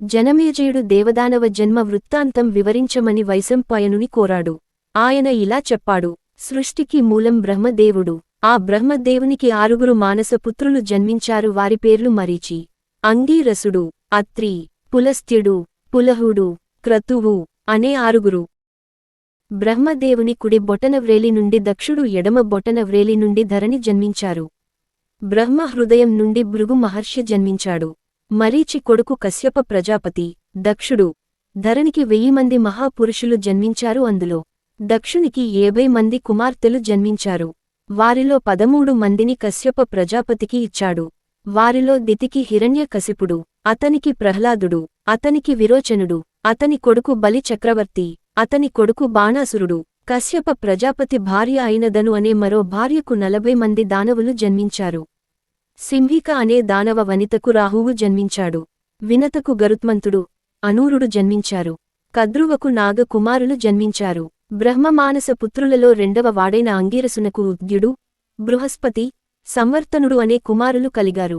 జనమేజయుడు దేవదానవ జన్మ వృత్తాంతం వివరించమని వైశంపాయనుని కోరాడు. ఆయన ఇలా చెప్పాడు సృష్టికి మూలం బ్రహ్మదేవుడు. ఆ బ్రహ్మదేవునికి ఆరుగురు మానసపుత్రులు జన్మించారు వారి పేర్లు మరీచి. అంగీరసుడు అత్రి పులస్త్యుడు పులహుడు క్రతువు అనే ఆరుగురు. బ్రహ్మదేవుని కుడి బొటనవ్రేలి నుండి దక్షుడు ఎడమ బొటనవ్రేలి నుండి ధరణి జన్మించారు. బ్రహ్మ హృదయం నుండి భృగు మహర్షి జన్మించాడు. మరీచి కొడుకు కశ్యప ప్రజాపతి దక్షుడు. ధరణికి వెయ్యి మంది మహాపురుషులు జన్మించారు అందులో. దక్షునికి ఏభై మంది కుమార్తెలు జన్మించారు. వారిలో పదమూడు మందిని కశ్యప ప్రజాపతికి ఇచ్చాడు. వారిలో దితికి హిరణ్య కశిపుడు అతనికి ప్రహ్లాదుడు అతనికి విరోచనుడు అతని కొడుకు బలి చక్రవర్తి అతని కొడుకు బాణాసురుడు. కశ్యప ప్రజాపతి భార్య అయినదను అనే మరో భార్యకు నలభై మంది దానవులు జన్మించారు. సింహిక అనే దానవ వనితకు రాహువు జన్మించాడు. వినతకు గరుత్మంతుడు అనూరుడు జన్మించారు. కద్రువకు నాగ కుమారులు జన్మించారు. బ్రహ్మమానస పుత్రులలో రెండవ వాడైన అంగీరసునకు ఉద్యుడు బృహస్పతి సంవర్తనుడు అనే కుమారులు కలిగారు.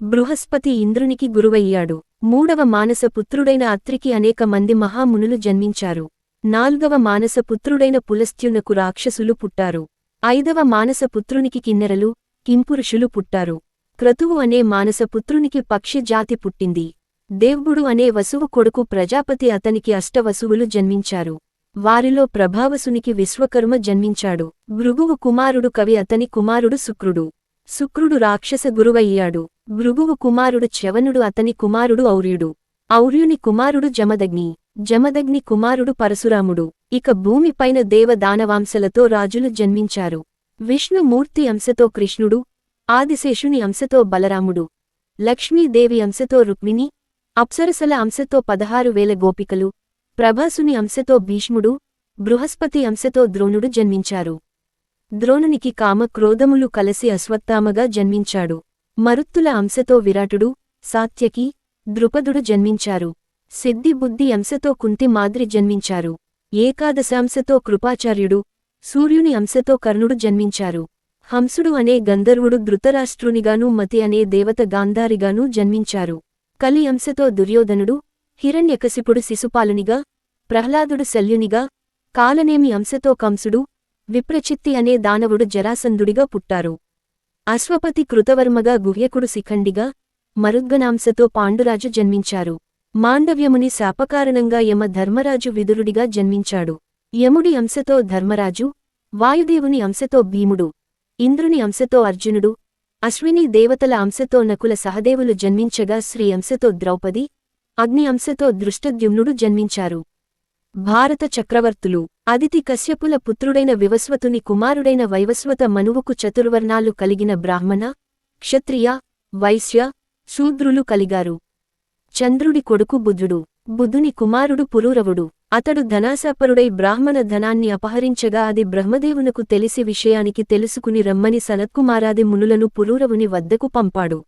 బృహస్పతి ఇంద్రునికి గురువయ్యాడు. మూడవ మానస పుత్రుడైన అత్రికి అనేక మంది మహామునులు జన్మించారు. నాల్గవ మానస పుత్రుడైన పులస్త్యునకు రాక్షసులు పుట్టారు. ఐదవ మానస పుత్రునికి కిన్నెరలు కింపురుషులు పుట్టారు. క్రతువు అనే మానస పుత్రునికి పక్షి జాతి పుట్టింది. దేవుడు అనే వసువు కొడుకు ప్రజాపతి అతనికి అష్టవసువులు జన్మించారు. వారిలో ప్రభావసునికి విశ్వకర్మ జన్మించాడు. భృగువు కుమారుడు కవి అతని కుమారుడు శుక్రుడు. శుక్రుడు రాక్షస గురువయ్యాడు. భృగువు కుమారుడు చ్యవనుడు అతని కుమారుడు ఔర్యుడు. ఔర్యుని కుమారుడు జమదగ్ని. జమదగ్ని కుమారుడు పరశురాముడు. ఇక భూమిపైన దేవదానవాంశలతో రాజులు జన్మించారు. విష్ణుమూర్తి అంశతో కృష్ణుడు ఆదిశేషుని అంశతో బలరాముడు లక్ష్మీదేవి అంశతో రుక్మిణి అప్సరసల అంశతో పదహారు వేల గోపికలు ప్రభాసుని అంశతో భీష్ముడు బృహస్పతి అంశతో ద్రోణుడు జన్మించారు. ద్రోణునికి కామ క్రోధములు కలసి అశ్వత్థామగా జన్మించాడు. మరుత్తుల అంశతో విరాటుడు సాత్యకి ద్రుపదుడు జన్మించారు. సిద్ధిబుద్ధి అంశతో కుంతి మాద్రి జన్మించారు. ఏకాదశాంశతో కృపాచార్యుడు సూర్యుని అంశతో కర్ణుడు జన్మించారు. హంసుడు అనే గంధర్వుడు ధృతరాష్ట్రునిగానూ మతి అనే దేవత గాంధారిగానూ జన్మించారు. కలి అంశతో దుర్యోధనుడు హిరణ్యకశిపుడు శిశుపాలునిగా ప్రహ్లాదుడు శల్యునిగా కాలనేమి అంశతో కంసుడు విప్రచిత్తి అనే దానవుడు జరాసంధుడిగా పుట్టారు. అశ్వపతి కృతవర్మగా గుహ్యకుడు శిఖండిగా మరుద్గనాంశతో పాండురాజు జన్మించారు. మాండవ్యముని శాపకారణంగా యమ ధర్మరాజు విదురుడిగా జన్మించాడు. యముడి అంశతో ధర్మరాజు వాయుదేవుని అంశతో భీముడు ఇంద్రుని అంశతో అర్జునుడు అశ్విని దేవతల అంశతో నకుల సహదేవులు జన్మించగా శ్రీ అంశతో ద్రౌపది అగ్ని అంశతో దృష్టద్యుమ్నుడు జన్మించారు. భారత చక్రవర్తులు అదితి కశ్యపుల పుత్రుడైన వివస్వతుని కుమారుడైన వైవస్వత మనువుకు చతుర్వర్ణాలు కలిగిన బ్రాహ్మణ క్షత్రియ వైశ్య శూద్రులు కలిగారు. చంద్రుడి కొడుకు బుద్ధుడు బుద్ధుని కుమారుడు పురూరవుడు. అతడు ధనాశాపరుడై బ్రాహ్మణ ధనాన్ని అపహరించగా అది బ్రహ్మదేవునకు తెలిసి విషయానికి తెలుసుకుని రమ్మని సనత్కుమారాది మునులను పురూరవుని వద్దకు పంపాడు.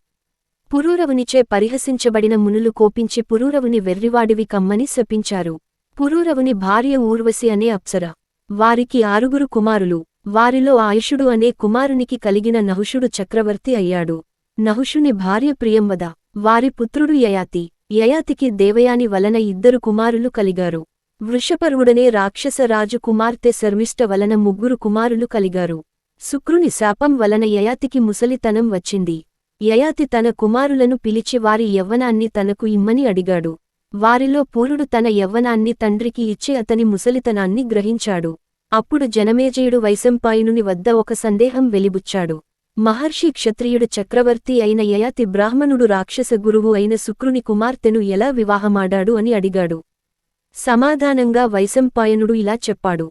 పురూరవునిచే పరిహసించబడిన మునులు కోపించి పురూరవుని వెర్రివాడివి కమ్మని శపించారు. పురూరవుని భార్య ఊర్వశి అనే అప్సర. వారికి ఆరుగురు కుమారులు. వారిలో ఆయుషుడు అనే కుమారునికి కలిగిన నహుషుడు చక్రవర్తి అయ్యాడు. నహుషుని భార్య ప్రియంవద. వారి పుత్రుడు యయాతి. యయాతికి దేవయాని వలన ఇద్దరు కుమారులు కలిగారు. వృషపర్వుడనే రాక్షసరాజు కుమార్తె శర్మిష్ట వలన ముగ్గురు కుమారులు కలిగారు. శుక్రుని శాపం వలన యయాతికి ముసలితనం వచ్చింది. యయాతి తన కుమారులను పిలిచి వారి యవ్వనాన్ని తనకు ఇమ్మని అడిగాడు. వారిలో పూరుడు తన యవ్వనాన్ని తండ్రికి ఇచ్చి అతని ముసలితనాన్ని గ్రహించాడు. అప్పుడు జనమేజయుడు వైశంపాయనుని వద్ద ఒక సందేహం వెలిబుచ్చాడు. మహర్షి క్షత్రియుడు చక్రవర్తి అయిన యయాతి బ్రాహ్మణుడు రాక్షస గురువు అయిన శుక్రుని కుమార్తెను ఎలా వివాహమాడాడు అని అడిగాడు. సమాధానంగా వైశంపాయనుడు ఇలా చెప్పాడు.